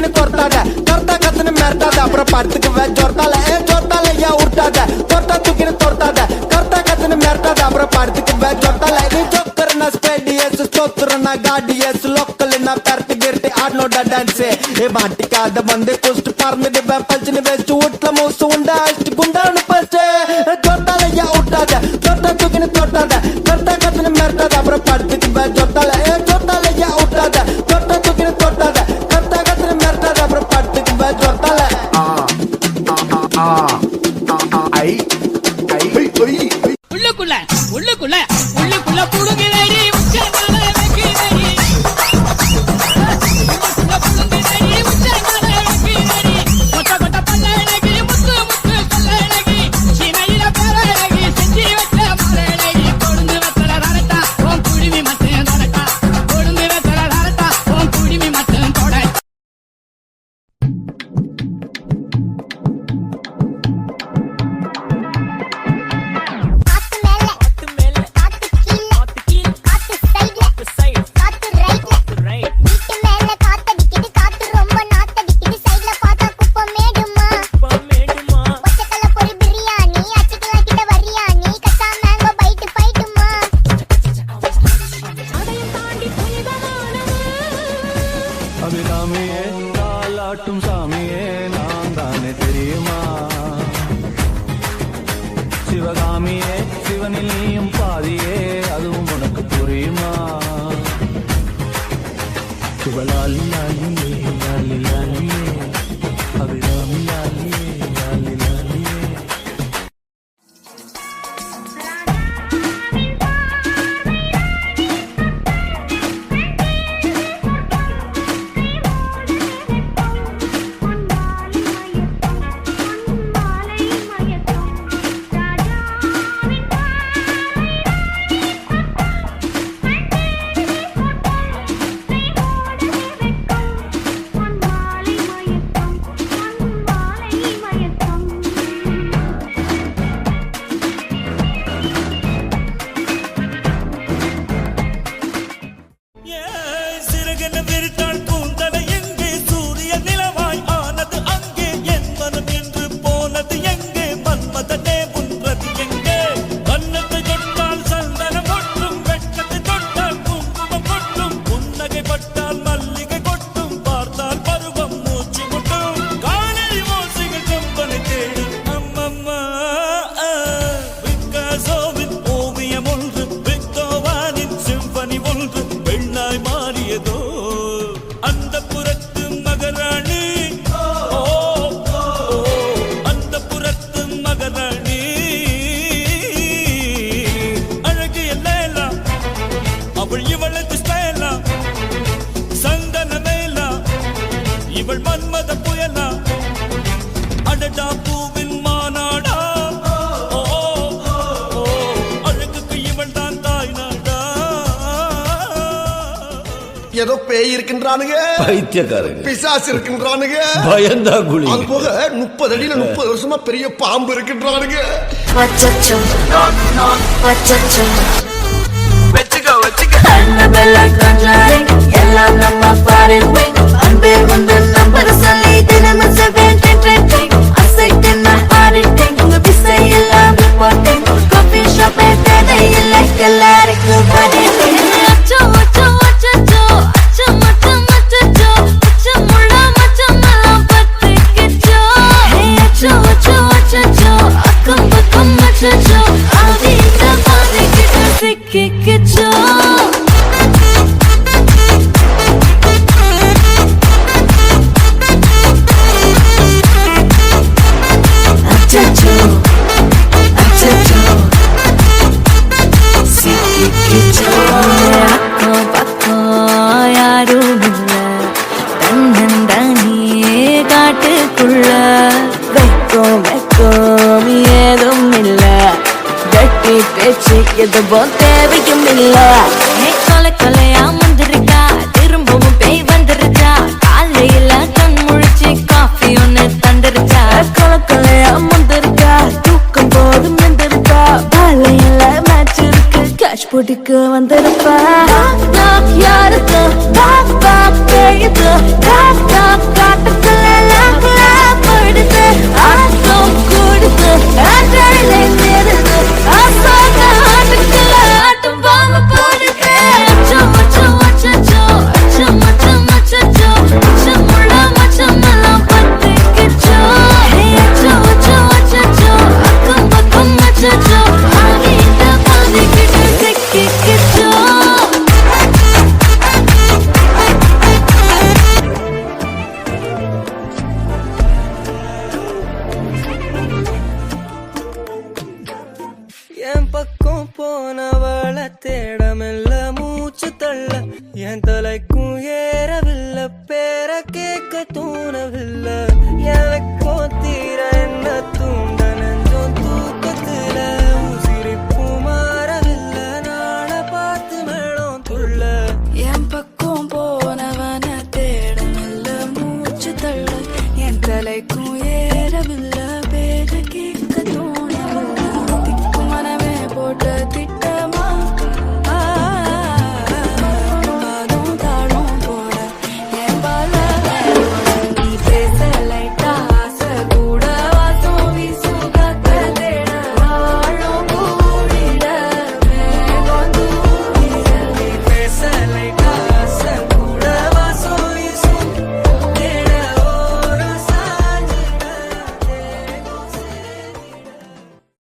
लेकिन करता जाए करता कथन मरता जाए पर पार्थिक वह जोरता ले ए जोरता ले या उड़ता जाए करता तू किन तोड़ता जाए करता कथन मरता जाए पर पार्थिक वह जोरता ले नहीं जो करना स्पेडियस चोतर ना गाड़ियस लोकल ना पैर्ट गिरते आठ नो डांस ये भांति का द बंदे पार में दे बैंपल्स ने वे चूट சிவகாமியே சிவனில் நீயும் பாதியே அதுவும் உனக்கு புரியுமா? சிவலாலி ஏதோ பேய் இருக்கின்றானுங்க. பைத்தியக்காரங்க. பிசாசு இருக்கின்றானுங்க. பயந்தா குழி. அது போக முப்பது அடியில முப்பது வருஷமா பெரிய பாம்பு இருக்கின்றானுங்க. Annabella Conjuring எல்லாம் நம்ம wing அன்பே வந்து நம்பர் எதுவும் தேவையும் இல்ல கொலை கொலையா முந்திருக்கா திரும்பவும் பேய் வந்துருச்சா? காலையில கண் முழிச்சு காஃபி ஒன்னு தந்துருச்சா? கொலை கொலையா முந்திருக்கா தூக்கம் போதும் எந்திருக்கா காலையில மேட்ச் இருக்கு. கேஷ் போட்டுக்கு வந்திருப்பா. காணும் போனவளை தேடமெல்ல மூச்சு தள்ள. என் தலைக்கும் ஏறவில்லை பேர கேட்க தூண்